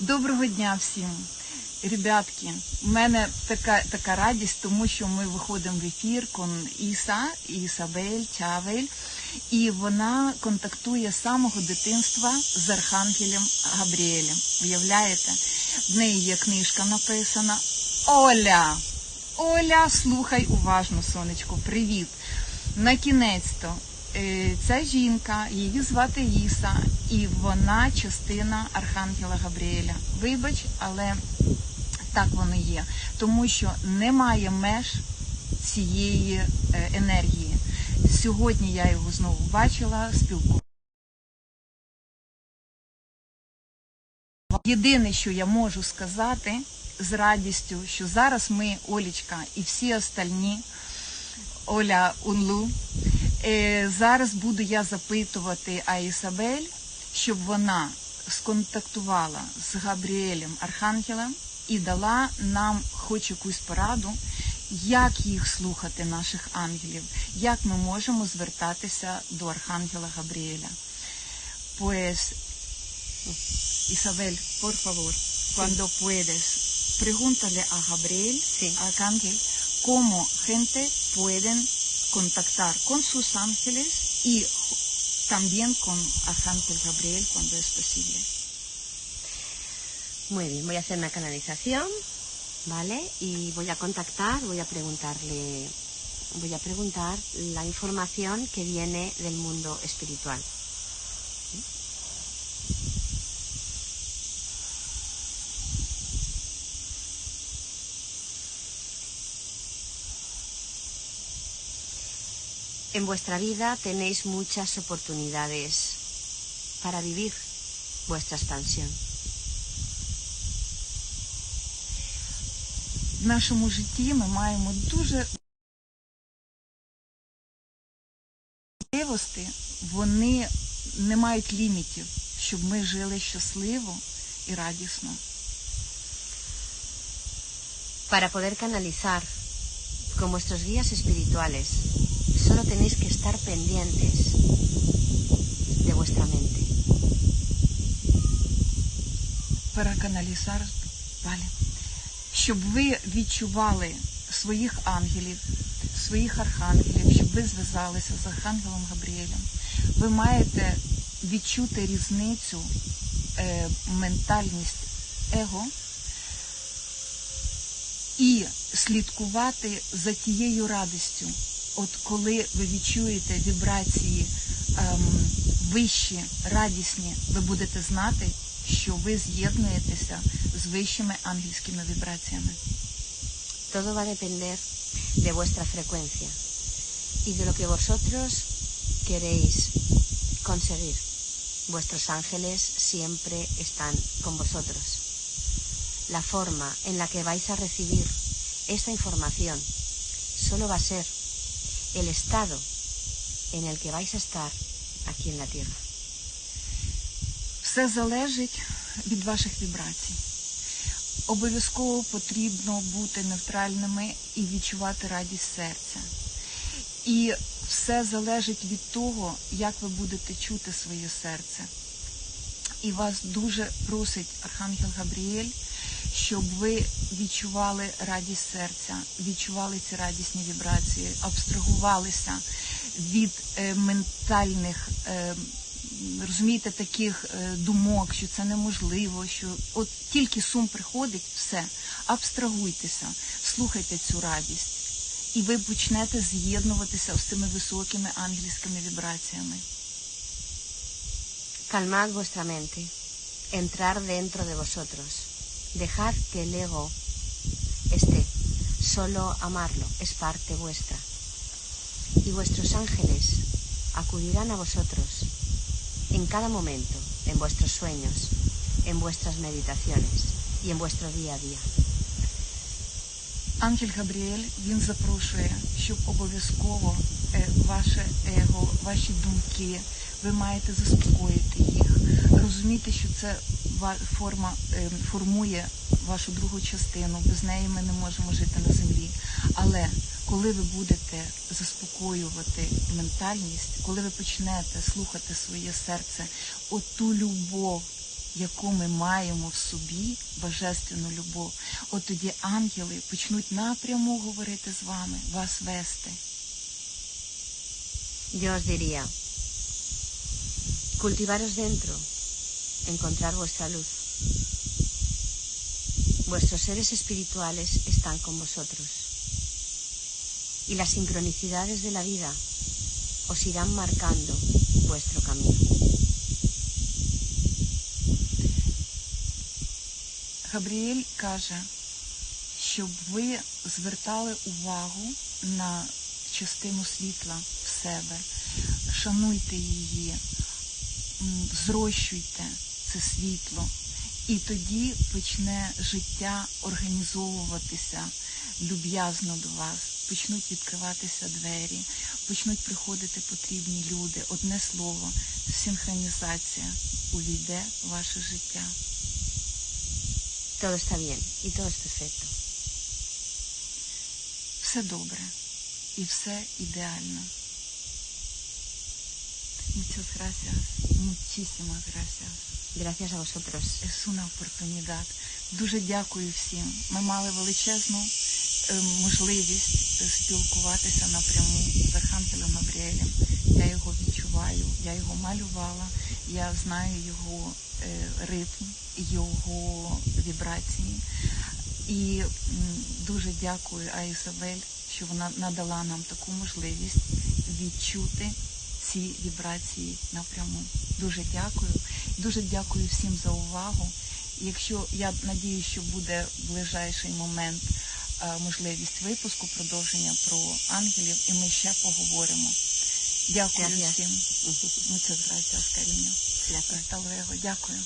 Доброго дня всім. Ребятки, в мене така, така радість, тому що ми виходимо в ефір кон Іса, Ісабель, Чавель, і вона контактує з самого дитинства з Архангелем Габріелем. Уявляєте? В неї є книжка написана. Оля! Оля, слухай уважно, сонечко, привіт. На кінець-то е, ця жінка, її звати Іса, і вона частина Архангела Габріеля. Вибач, але так воно є. Тому що немає меж цієї е, енергії. Сьогодні я його знову бачила, спілкувалася. Єдине, що я можу сказати з радістю, що зараз ми, Олічка і всі остальні, Оля Унлу, е, зараз буду я запитувати Аїсабель, щоб вона сконтактувала з Габріелем Архангелем і дала нам хоч якусь пораду, як їх слухати, наших ангелів, як ми можемо звертатися до Архангела Габріеля. Pues, Isabel, por favor, cuando puedes, pregúntale a Gabriel, Sí. Arcángel, cómo gente pueden contactar con sus ángeles y también con Arcángel Gabriel cuando es posible. Muy bien, voy a hacer una canalización, ¿vale? Y voy a contactar, voy a preguntarle, voy a preguntar la información que viene del mundo espiritual. En vuestra vida tenéis muchas oportunidades para vivir vuestra expansión. В нашому житті ми маємо дуже можливості, вони не мають лімітів, щоб ми жили щасливо і радісно. Para poder canalizar con vuestros guías espirituales, solo tenéis que estar pendientes de vuestra mente. переканалізар далі. Щоб ви відчували своїх ангелів, своїх архангелів, щоб ви зв'язалися з архангелом Габріелем, ви маєте відчути різницю, е, ментальність его і слідкувати за тією радістю. От коли ви відчуєте вібрації ем, вищі, радісні, ви будете знати, що ви з'єднуєтеся з вищими ангельськими вібраціями. Todo va a depender de vuestra frecuencia y de lo que vosotros queréis conseguir. Vuestros ángeles siempre están con vosotros. La forma en la que vais a recibir esta información solo va a ser el estado en el que vais a estar aquí en la Tierra. Все залежить від ваших вібрацій. Обов'язково потрібно бути нейтральними і відчувати радість серця. І все залежить від того, як ви будете чути своє серце. І вас дуже просить Архангел Габріель, щоб ви відчували радість серця, відчували ці радісні вібрації, абстрагувалися від е, ментальних. Е, розумієте, таких е, думок, що це неможливо, що от тільки сум приходить, все, абстрагуйтеся, слухайте цю радість, і ви почнете з'єднуватися з цими високими ангельськими вібраціями. Calmad vuestra mente, entrar dentro de vosotros, dejad que el ego esté, solo amarlo es parte vuestra. Y vuestros ángeles acudirán a vosotros en cada momento, en vuestros sueños, en vuestras meditaciones y en vuestro día a día. Ангель Габріель він запрошує, щоб обов'язково е, ваше его, ваші думки, ви маєте заспокоїти їх, розуміти, що це форма е, формує вашу другу частину. Без неї ми не можемо жити на землі. Але коли ви будете заспокоювати ментальність, коли ви почнете слухати своє серце, оту любов яку ми маємо в собі, божественну любов, от тоді ангели почнуть напряму говорити з вами, вас вести. Yo os cultivaros dentro, encontrar vuestra luz. Vuestros seres espirituales están con vosotros. Y las sincronicidades de la vida os irán marcando vuestro camino. Габріель каже, щоб ви звертали увагу на частину світла в себе, шануйте її, м, Зрощуйте це світло, і тоді почне життя організовуватися люб'язно до вас, почнуть відкриватися двері, почнуть приходити потрібні люди. Одне слово, синхронізація увійде в ваше життя. Todo está bien y todo es perfecto. Все добре і все ідеально. Muchas gracias, muchísimas gracias. Gracias a vosotros. Es una oportunidad. Дуже дякую всім. Ми мали величезну е, можливість спілкуватися напряму з Архангелем Габріелем. Я його відчуваю, я його малювала, я знаю його е, ритм, його вібрації. І дуже дякую Аїсабель, що вона надала нам таку можливість відчути ці вібрації напряму. Дуже дякую. Дуже дякую всім за увагу. Якщо я надію, що буде в ближайший момент е, можливість випуску продовження про ангелів, і ми ще поговоримо. Дякую всім. Muchas gracias, cariño. Hasta luego. Дякую.